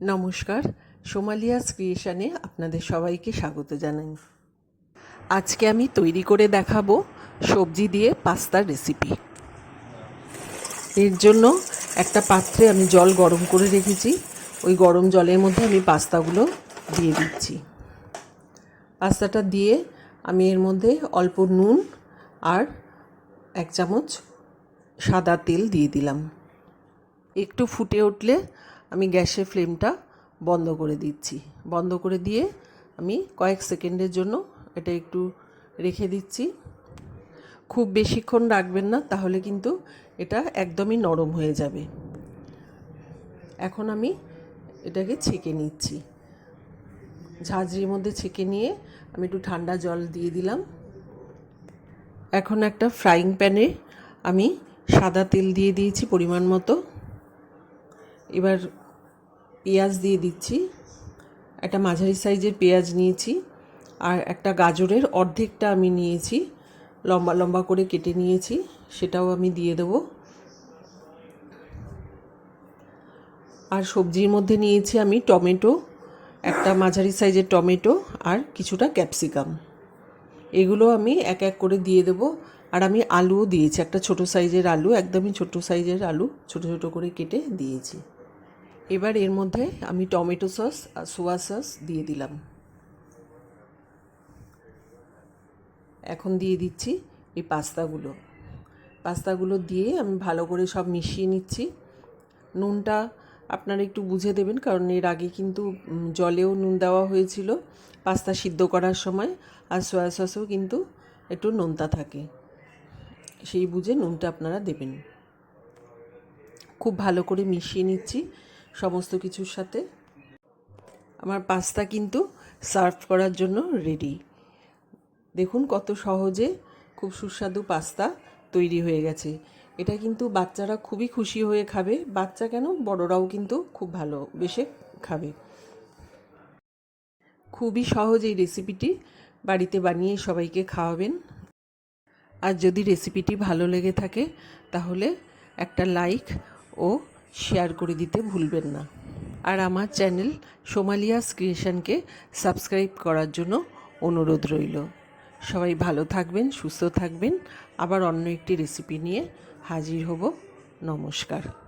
নমস্কার সোমালিয়াস ক্রিয়েশনে আপনাদের সবাইকে স্বাগত জানাই। আজকে আমি তৈরি করে দেখাবো সবজি দিয়ে পাস্তার রেসিপি এর জন্য একটা পাত্রে আমি জল গরম করে রেখেছি। ওই গরম জলের মধ্যে আমি পাস্তাগুলো দিয়ে দিচ্ছি। পাস্তাটা দিয়ে আমি এর মধ্যে অল্প নুন আর এক চামচ সাদা তেল দিয়ে দিলাম। একটু ফুটে উঠলে আমি গ্যাসের ফ্লেমটা বন্ধ করে দিচ্ছি। বন্ধ করে দিয়ে আমি কয়েক সেকেন্ডের জন্য এটা একটু রেখে দিচ্ছি। খুব বেশিক্ষণ রাখবেন না, তাহলে কিন্তু এটা একদমই নরম হয়ে যাবে। এখন আমি এটাকে ছেঁকে নিচ্ছি। ঝাঁঝরির মধ্যে ছেঁকে নিয়ে আমি একটু ঠান্ডা জল দিয়ে দিলাম। এখন একটা ফ্রাইং প্যানে আমি সাদা তেল দিয়ে দিয়েছি পরিমাণ মতো। এবার পেঁয়াজ দিয়ে দিচ্ছি। একটা মাঝারি সাইজের পেঁয়াজ নিয়েছি আর একটা গাজরের অর্ধেকটা আমি নিয়েছি। লম্বা লম্বা করে কেটে নিয়েছি, সেটাও আমি দিয়ে দেব। আর সবজির মধ্যে নিয়েছি আমি টমেটো, একটা মাঝারি সাইজের টমেটো আর কিছুটা ক্যাপসিকাম। এগুলো আমি এক এক করে দিয়ে দেব। আর আমি আলুও দিয়েছি, একটা ছোট সাইজের আলু, একদমই ছোট সাইজের আলু, ছোট ছোট করে কেটে দিয়েছি। এবার এর মধ্যে আমি টমেটো সস আর সোয়া সস দিয়ে দিলাম। এখন দিয়ে দিচ্ছি এই পাস্তাগুলো। পাস্তাগুলো দিয়ে আমি ভালো করে সব মিশিয়ে নিচ্ছি। নুনটা আপনারা একটু বুঝে দেবেন, কারণ এর আগে কিন্তু জলেও নুন দেওয়া হয়েছিল পাস্তা সিদ্ধ করার সময়, আর সয়া সসেও কিন্তু একটু নোনতা থাকে। সেই বুঝে নুনটা আপনারা দেবেন। খুব ভালো করে মিশিয়ে নিচ্ছি। সমস্ত কিছুর সাথে। আমার পাস্তা কিন্তু সার্ভ করার জন্য রেডি দেখুন কত সহজে খুব সুস্বাদু পাস্তা তৈরি হয়ে গেছে। এটা কিন্তু বাচ্চারা খুবই খুশি হয়ে খাবে। বাচ্চা কেন? বড়রাও কিন্তু খুব ভালো বেশে খাবে। খুবই সহজ এই রেসিপিটি বাড়িতে বানিয়ে সবাইকে খাওয়াবেন। আর যদি রেসিপিটি ভালো লেগে থাকে, তাহলে একটা লাইক ও শেয়ার করে দিতে ভুলবেন না। আর আমার চ্যানেল সোমালিয়াস ক্রিয়েশনকে সাবস্ক্রাইব করার জন্য অনুরোধ রইল। সবাই ভালো থাকবেন, সুস্থ থাকবেন। আবার অন্য একটি রেসিপি নিয়ে হাজির হব। নমস্কার।